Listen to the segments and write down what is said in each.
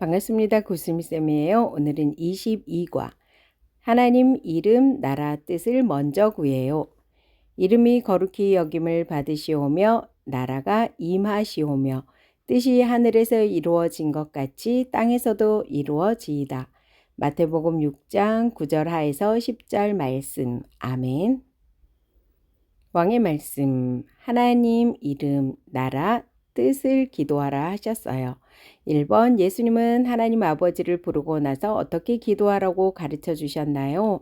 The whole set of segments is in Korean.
반갑습니다. 구스미쌤이에요. 오늘은 22과 하나님 이름, 나라, 뜻을 먼저 구해요. 이름이 거룩히 여김을 받으시오며 나라가 임하시오며 뜻이 하늘에서 이루어진 것 같이 땅에서도 이루어지이다. 마태복음 6장 9절 하에서 10절 말씀. 아멘. 왕의 말씀. 하나님 이름, 나라, 뜻을 기도하라 하셨어요. 1번 예수님은 하나님 아버지를 부르고 나서 어떻게 기도하라고 가르쳐 주셨나요?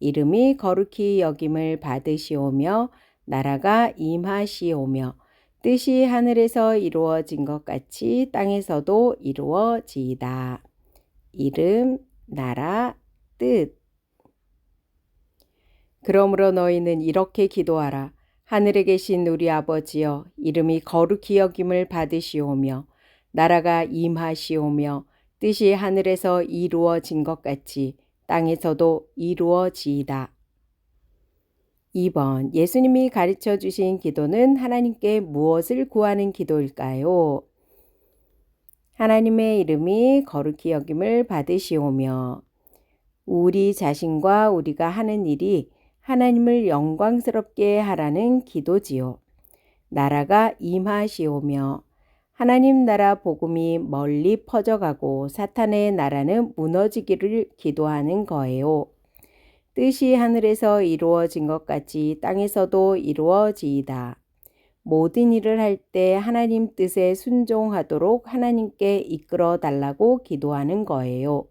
이름이 거룩히 여김을 받으시오며 나라가 임하시오며 뜻이 하늘에서 이루어진 것 같이 땅에서도 이루어지이다. 이름, 나라, 뜻. 그러므로 너희는 이렇게 기도하라. 하늘에 계신 우리 아버지여 이름이 거룩히 여김을 받으시오며 나라가 임하시오며 뜻이 하늘에서 이루어진 것 같이 땅에서도 이루어지이다. 2번 예수님이 가르쳐 주신 기도는 하나님께 무엇을 구하는 기도일까요? 하나님의 이름이 거룩히 여김을 받으시오며 우리 자신과 우리가 하는 일이 하나님을 영광스럽게 하라는 기도지요. 나라가 임하시오며 하나님 나라 복음이 멀리 퍼져가고 사탄의 나라는 무너지기를 기도하는 거예요. 뜻이 하늘에서 이루어진 것 같이 땅에서도 이루어지이다. 모든 일을 할 때 하나님 뜻에 순종하도록 하나님께 이끌어 달라고 기도하는 거예요.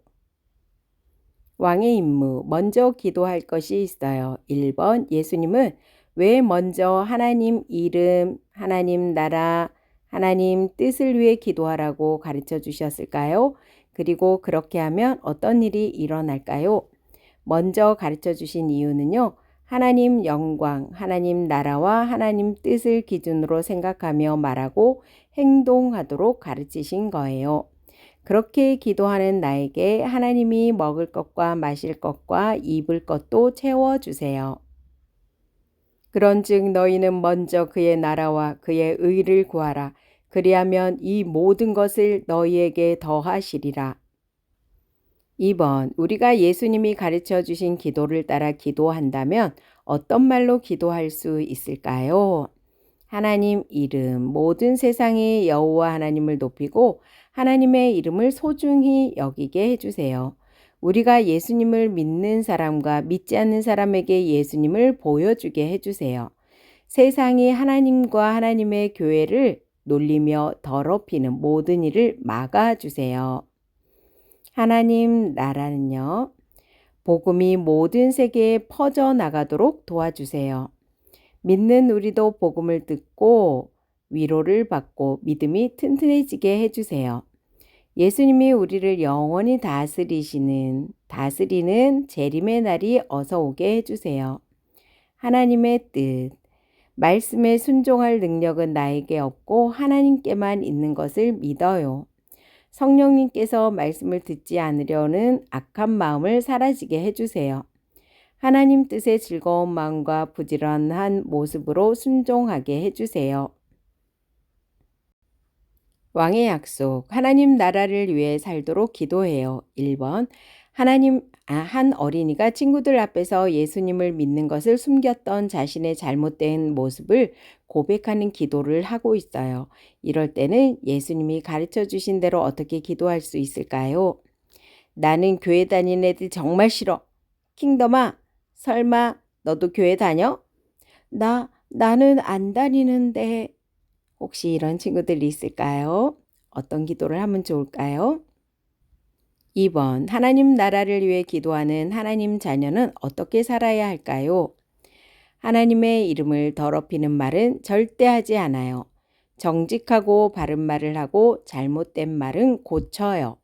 왕의 임무, 먼저 기도할 것이 있어요. 1번, 예수님은 왜 먼저 하나님 이름, 하나님 나라, 하나님 뜻을 위해 기도하라고 가르쳐 주셨을까요? 그리고 그렇게 하면 어떤 일이 일어날까요? 먼저 가르쳐 주신 이유는요. 하나님 영광, 하나님 나라와 하나님 뜻을 기준으로 생각하며 말하고 행동하도록 가르치신 거예요. 그렇게 기도하는 나에게 하나님이 먹을 것과 마실 것과 입을 것도 채워 주세요. 그런즉 너희는 먼저 그의 나라와 그의 의를 구하라. 그리하면 이 모든 것을 너희에게 더하시리라. 2번, 우리가 예수님이 가르쳐 주신 기도를 따라 기도한다면 어떤 말로 기도할 수 있을까요? 하나님 이름, 모든 세상의 여호와 하나님을 높이고 하나님의 이름을 소중히 여기게 해주세요. 우리가 예수님을 믿는 사람과 믿지 않는 사람에게 예수님을 보여주게 해주세요. 세상이 하나님과 하나님의 교회를 놀리며 더럽히는 모든 일을 막아주세요. 하나님 나라는요, 복음이 모든 세계에 퍼져나가도록 도와주세요. 믿는 우리도 복음을 듣고 위로를 받고 믿음이 튼튼해지게 해주세요. 예수님이 우리를 영원히 다스리시는, 다스리는 재림의 날이 어서 오게 해주세요. 하나님의 뜻, 말씀에 순종할 능력은 나에게 없고 하나님께만 있는 것을 믿어요. 성령님께서 말씀을 듣지 않으려는 악한 마음을 사라지게 해주세요. 하나님 뜻의 즐거운 마음과 부지런한 모습으로 순종하게 해주세요. 왕의 약속, 하나님 나라를 위해 살도록 기도해요. 1번, 하나님, 아, 한 어린이가 친구들 앞에서 예수님을 믿는 것을 숨겼던 자신의 잘못된 모습을 고백하는 기도를 하고 있어요. 이럴 때는 예수님이 가르쳐 주신 대로 어떻게 기도할 수 있을까요? 나는 교회 다니는 애들 정말 싫어. 킹덤아, 설마 너도 교회 다녀? 나, 나는 안 다니는데. 혹시 이런 친구들 있을까요? 어떤 기도를 하면 좋을까요? 2번, 하나님 나라를 위해 기도하는 하나님 자녀는 어떻게 살아야 할까요? 하나님의 이름을 더럽히는 말은 절대 하지 않아요. 정직하고 바른 말을 하고 잘못된 말은 고쳐요.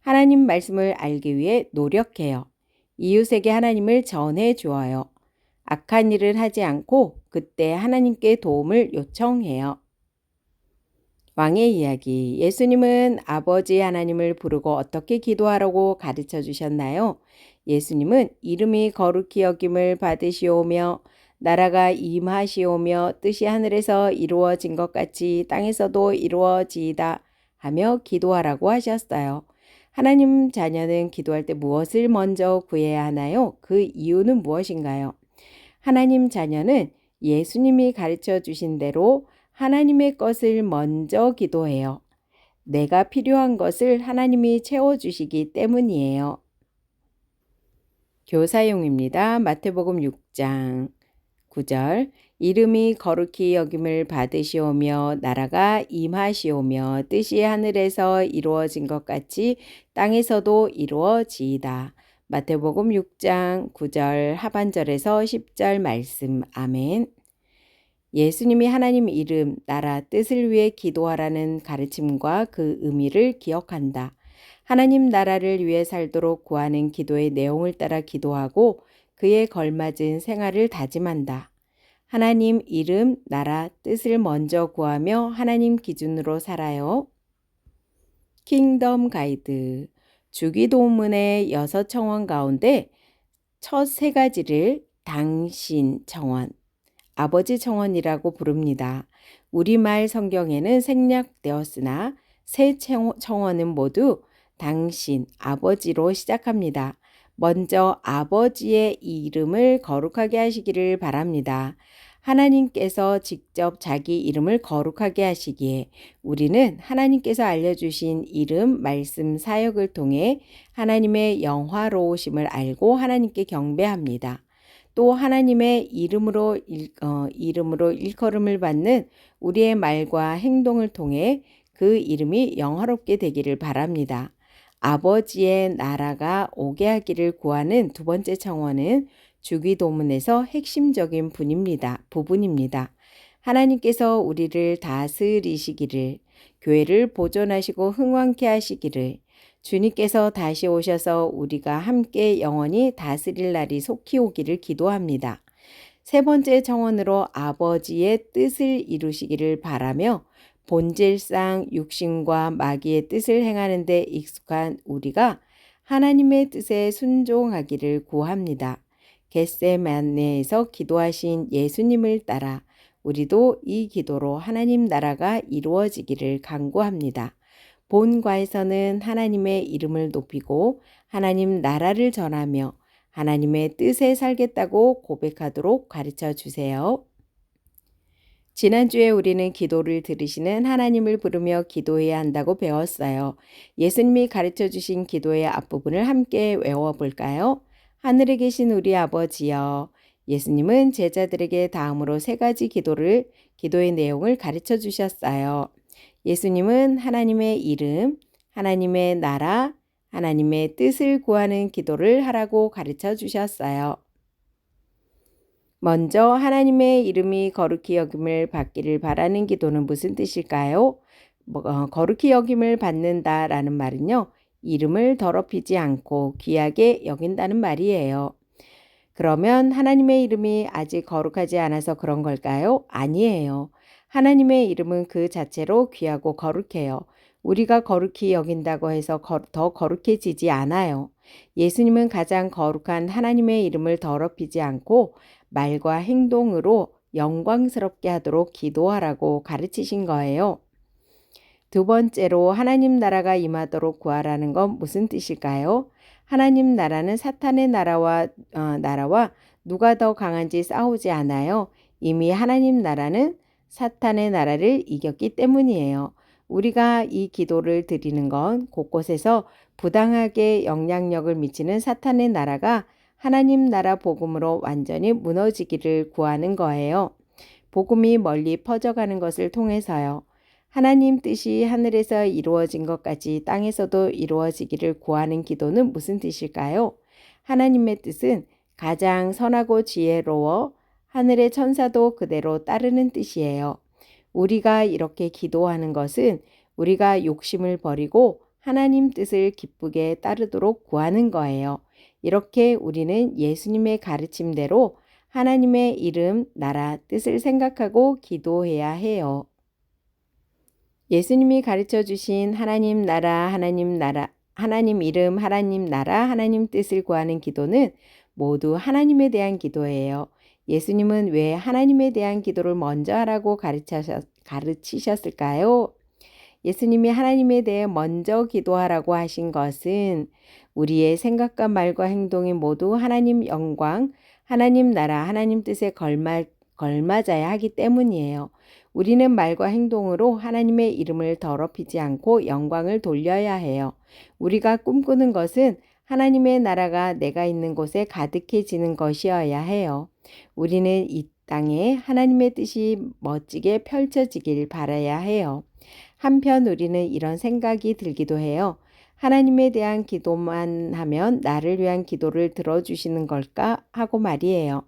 하나님 말씀을 알기 위해 노력해요. 이웃에게 하나님을 전해 주어요. 악한 일을 하지 않고 그때 하나님께 도움을 요청해요. 왕의 이야기. 예수님은 아버지 하나님을 부르고 어떻게 기도하라고 가르쳐 주셨나요? 예수님은 이름이 거룩히 여김을 받으시오며 나라가 임하시오며 뜻이 하늘에서 이루어진 것 같이 땅에서도 이루어지이다 하며 기도하라고 하셨어요. 하나님 자녀는 기도할 때 무엇을 먼저 구해야 하나요? 그 이유는 무엇인가요? 하나님 자녀는 예수님이 가르쳐 주신 대로 하나님의 것을 먼저 기도해요. 내가 필요한 것을 하나님이 채워주시기 때문이에요. 교사용입니다. 마태복음 6장 9절 이름이 거룩히 여김을 받으시오며 나라가 임하시오며 뜻이 하늘에서 이루어진 것 같이 땅에서도 이루어지이다. 마태복음 6장 9절 하반절에서 10절 말씀 아멘. 예수님이 하나님 이름, 나라, 뜻을 위해 기도하라는 가르침과 그 의미를 기억한다. 하나님 나라를 위해 살도록 구하는 기도의 내용을 따라 기도하고 그에 걸맞은 생활을 다짐한다. 하나님 이름, 나라, 뜻을 먼저 구하며 하나님 기준으로 살아요. 킹덤 가이드 주기도문의 여섯 청원 가운데 첫 세 가지를 당신 청원, 아버지 청원이라고 부릅니다. 우리말 성경에는 생략되었으나 세 청원은 모두 당신, 아버지로 시작합니다. 먼저 아버지의 이름을 거룩하게 하시기를 바랍니다. 하나님께서 직접 자기 이름을 거룩하게 하시기에 우리는 하나님께서 알려주신 이름, 말씀, 사역을 통해 하나님의 영화로우심을 알고 하나님께 경배합니다. 또 하나님의 이름으로 일, 어, 이름으로 일컬음을 받는 우리의 말과 행동을 통해 그 이름이 영화롭게 되기를 바랍니다. 아버지의 나라가 오게 하기를 구하는 두 번째 청원은 주기도문에서 핵심적인 분입니다. 부분입니다. 하나님께서 우리를 다스리시기를, 교회를 보존하시고 흥왕케 하시기를, 주님께서 다시 오셔서 우리가 함께 영원히 다스릴 날이 속히 오기를 기도합니다. 세 번째 청원으로 아버지의 뜻을 이루시기를 바라며 본질상 육신과 마귀의 뜻을 행하는 데 익숙한 우리가 하나님의 뜻에 순종하기를 구합니다. 겟세만네에서 기도하신 예수님을 따라 우리도 이 기도로 하나님 나라가 이루어지기를 간구합니다. 본과에서는 하나님의 이름을 높이고 하나님 나라를 전하며 하나님의 뜻에 살겠다고 고백하도록 가르쳐 주세요. 지난주에 우리는 기도를 들으시는 하나님을 부르며 기도해야 한다고 배웠어요. 예수님이 가르쳐 주신 기도의 앞부분을 함께 외워볼까요? 하늘에 계신 우리 아버지여. 예수님은 제자들에게 다음으로 세 가지 기도를, 기도의 내용을 가르쳐 주셨어요. 예수님은 하나님의 이름, 하나님의 나라, 하나님의 뜻을 구하는 기도를 하라고 가르쳐 주셨어요. 먼저 하나님의 이름이 거룩히 여김을 받기를 바라는 기도는 무슨 뜻일까요? 뭐, 어, 거룩히 여김을 받는다라는 말은요. 이름을 더럽히지 않고 귀하게 여긴다는 말이에요. 그러면 하나님의 이름이 아직 거룩하지 않아서 그런 걸까요? 아니에요. 하나님의 이름은 그 자체로 귀하고 거룩해요. 우리가 거룩히 여긴다고 해서 더 거룩해지지 않아요. 예수님은 가장 거룩한 하나님의 이름을 더럽히지 않고 말과 행동으로 영광스럽게 하도록 기도하라고 가르치신 거예요. 두 번째로 하나님 나라가 임하도록 구하라는 건 무슨 뜻일까요? 하나님 나라는 사탄의 나라와 어, 나라와 누가 더 강한지 싸우지 않아요. 이미 하나님 나라는 사탄의 나라를 이겼기 때문이에요. 우리가 이 기도를 드리는 건 곳곳에서 부당하게 영향력을 미치는 사탄의 나라가 하나님 나라 복음으로 완전히 무너지기를 구하는 거예요. 복음이 멀리 퍼져가는 것을 통해서요. 하나님 뜻이 하늘에서 이루어진 것까지 땅에서도 이루어지기를 구하는 기도는 무슨 뜻일까요? 하나님의 뜻은 가장 선하고 지혜로워 하늘의 천사도 그대로 따르는 뜻이에요. 우리가 이렇게 기도하는 것은 우리가 욕심을 버리고 하나님 뜻을 기쁘게 따르도록 구하는 거예요. 이렇게 우리는 예수님의 가르침대로 하나님의 이름, 나라, 뜻을 생각하고 기도해야 해요. 예수님이 가르쳐 주신 하나님 나라, 하나님 나라, 하나님 이름, 하나님 나라, 하나님 뜻을 구하는 기도는 모두 하나님에 대한 기도예요. 예수님은 왜 하나님에 대한 기도를 먼저 하라고 가르치셨, 가르치셨을까요? 예수님이 하나님에 대해 먼저 기도하라고 하신 것은 우리의 생각과 말과 행동이 모두 하나님 영광, 하나님 나라, 하나님 뜻에 걸마, 걸맞아야 하기 때문이에요. 우리는 말과 행동으로 하나님의 이름을 더럽히지 않고 영광을 돌려야 해요. 우리가 꿈꾸는 것은 하나님의 나라가 내가 있는 곳에 가득해지는 것이어야 해요. 우리는 이 땅에 하나님의 뜻이 멋지게 펼쳐지길 바라야 해요. 한편 우리는 이런 생각이 들기도 해요. 하나님에 대한 기도만 하면 나를 위한 기도를 들어주시는 걸까 하고 말이에요.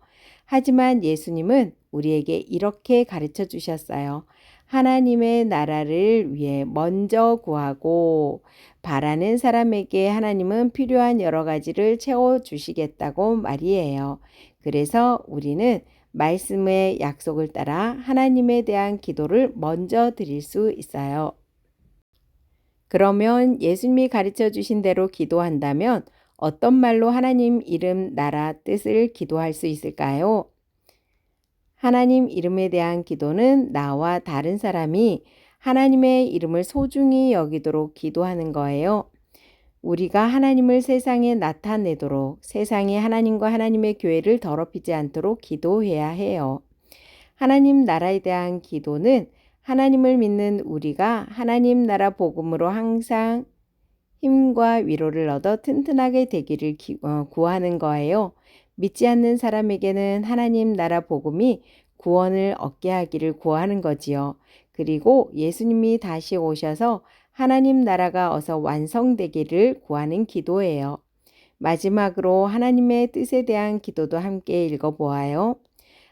하지만 예수님은 우리에게 이렇게 가르쳐 주셨어요. 하나님의 나라를 위해 먼저 구하고 바라는 사람에게 하나님은 필요한 여러 가지를 채워 주시겠다고 말이에요. 그래서 우리는 말씀의 약속을 따라 하나님에 대한 기도를 먼저 드릴 수 있어요. 그러면 예수님이 가르쳐 주신 대로 기도한다면 어떤 말로 하나님 이름, 나라, 뜻을 기도할 수 있을까요? 하나님 이름에 대한 기도는 나와 다른 사람이 하나님의 이름을 소중히 여기도록 기도하는 거예요. 우리가 하나님을 세상에 나타내도록 세상이 하나님과 하나님의 교회를 더럽히지 않도록 기도해야 해요. 하나님 나라에 대한 기도는 하나님을 믿는 우리가 하나님 나라 복음으로 항상 힘과 위로를 얻어 튼튼하게 되기를 기, 어, 구하는 거예요. 믿지 않는 사람에게는 하나님 나라 복음이 구원을 얻게 하기를 구하는 거지요. 그리고 예수님이 다시 오셔서 하나님 나라가 어서 완성되기를 구하는 기도예요. 마지막으로 하나님의 뜻에 대한 기도도 함께 읽어보아요.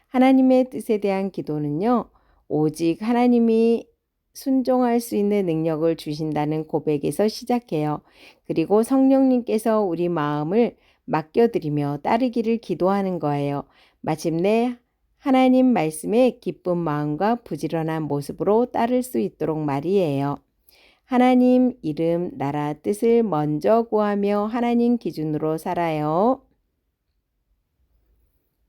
하나님의 뜻에 대한 기도는요, 오직 하나님이 순종할 수 있는 능력을 주신다는 고백에서 시작해요. 그리고 성령님께서 우리 마음을 맡겨드리며 따르기를 기도하는 거예요. 마침내 하나님 말씀에 기쁜 마음과 부지런한 모습으로 따를 수 있도록 말이에요. 하나님 이름, 나라, 뜻을 먼저 구하며 하나님 기준으로 살아요.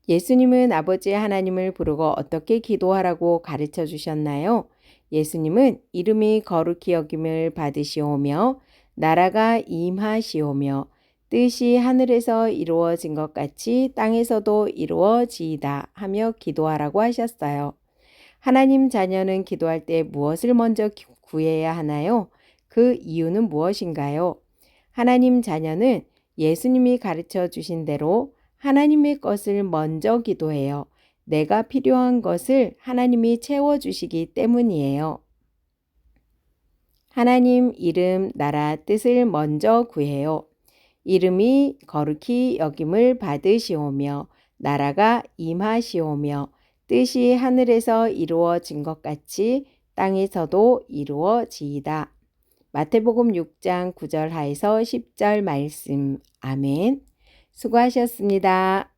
예수님은 아버지 하나님을 부르고 어떻게 기도하라고 가르쳐 주셨나요? 예수님은 이름이 거룩히 여김을 받으시오며 나라가 임하시오며 뜻이 하늘에서 이루어진 것 같이 땅에서도 이루어지이다 하며 기도하라고 하셨어요. 하나님 자녀는 기도할 때 무엇을 먼저 구해야 하나요? 그 이유는 무엇인가요? 하나님 자녀는 예수님이 가르쳐 주신 대로 하나님의 것을 먼저 기도해요. 내가 필요한 것을 하나님이 채워주시기 때문이에요. 하나님 이름, 나라, 뜻을 먼저 구해요. 이름이 거룩히 여김을 받으시오며, 나라가 임하시오며, 뜻이 하늘에서 이루어진 것 같이 땅에서도 이루어지이다. 마태복음 6장 9절 하에서 10절 말씀. 아멘. 수고하셨습니다.